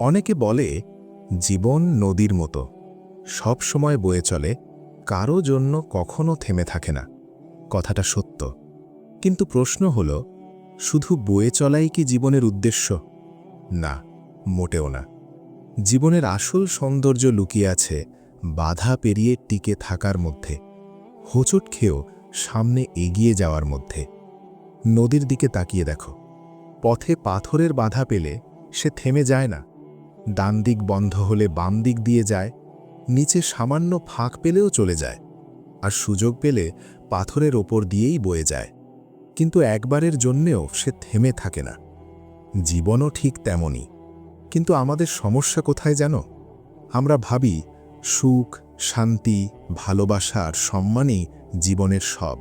অনেকে বলে, জীবন নদীর মতো। সব সময় বয়ে চলে, কারও জন্য কখনো থেমে থাকে না। কথাটা সত্য। কিন্তু প্রশ্ন হল, শুধু বয়ে চলাই কি জীবনের উদ্দেশ্য? না, মোটেও না। জীবনের আসল সৌন্দর্য লুকিয়ে আছে বাধা পেরিয়ে টিকে থাকার মধ্যে, হোঁচট খেয়েও সামনে এগিয়ে যাওয়ার মধ্যে। নদীর দিকে তাকিয়ে দেখো। পথে পাথরের বাধা পেলে সে থেমে যায় না। ডান দিক বন্ধ হলে বাম দিক দিয়ে যায়, নিচে সামান্য ফাঁক পেলেও চলে যায় আর সুযোগ পেলে পাথরের ওপর দিয়েই বয়ে যায়। কিন্তু একবারের জন্যেও সে থেমে থাকে না। জীবনও ঠিক তেমনই। কিন্তু আমাদের সমস্যা কোথায় জানো আমরা ভাবি, সুখ, শান্তি, ভালোবাসা আর সম্মানই জীবনের সব।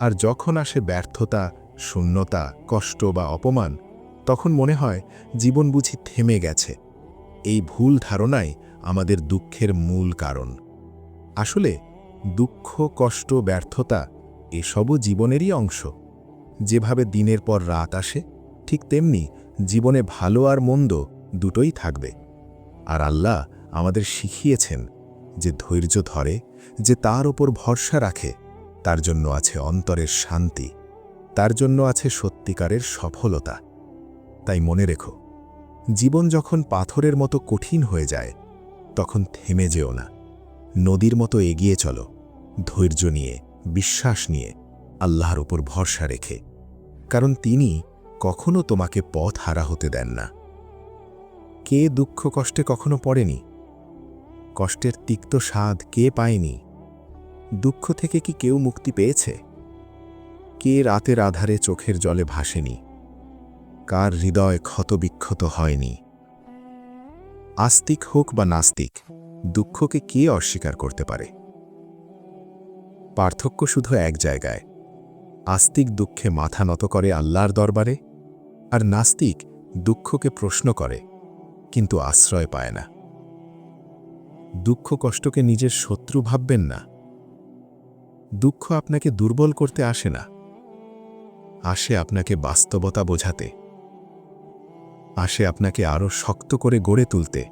আর যখন আসে ব্যর্থতা, শূন্যতা, কষ্ট বা অপমান তখন মনে হয় জীবন বুঝি থেমে গেছে। এই ভুল ধারণাই আমাদের দুঃখের মূল কারণ। আসলে দুঃখ, কষ্ট, ব্যর্থতা এসবও জীবনেরই অংশ। যেভাবে দিনের পর রাত আসে, ঠিক তেমনি জীবনে ভালো আর মন্দ দুটোই থাকবে। আর আল্লাহ আমাদের শিখিয়েছেন যে ধৈর্য ধরে, যে তার ওপর ভরসা রাখে, তার জন্য আছে অন্তরের শান্তি, তার জন্য আছে সত্যিকারের সফলতা। তাই মনে রেখো, জীবন যখন পাথরের মতো কঠিন হয়ে যায়, তখন থেমে যেও না। নদীর মতো এগিয়ে চলো, ধৈর্য নিয়ে, বিশ্বাস নিয়ে, আল্লাহর উপর ভরসা রেখে, কারণ তিনি কখনো তোমাকে পথ হারা হতে দেন না। কে দুঃখ কষ্টে কখনো পড়েনি? কষ্টের তিক্ত স্বাদ কে পায়নি? দুঃখ থেকে কি কেউ মুক্তি পেয়েছে? কে রাতের আধারে চোখের জলে ভাসেনি? কার হৃদয় ক্ষতবিক্ষত হয়নি। আস্তিক হোক বা নাস্তিক, দুঃখকে কে অস্বীকার করতে পারে? পার্থক্য শুধু এক জায়গায়। আস্তিক দুঃখে মাথা নত করে আল্লাহর দরবারে, আর নাস্তিক দুঃখকে প্রশ্ন করে, কিন্তু আশ্রয় পায় না। দুঃখ কষ্টকে নিজের শত্রু ভাববেন না। দুঃখ আপনাকে দুর্বল করতে আসে না। আসে আপনাকে বাস্তবতা বোঝাতে। আসে আপনাকে আরও শক্ত করে গড়ে তুলতে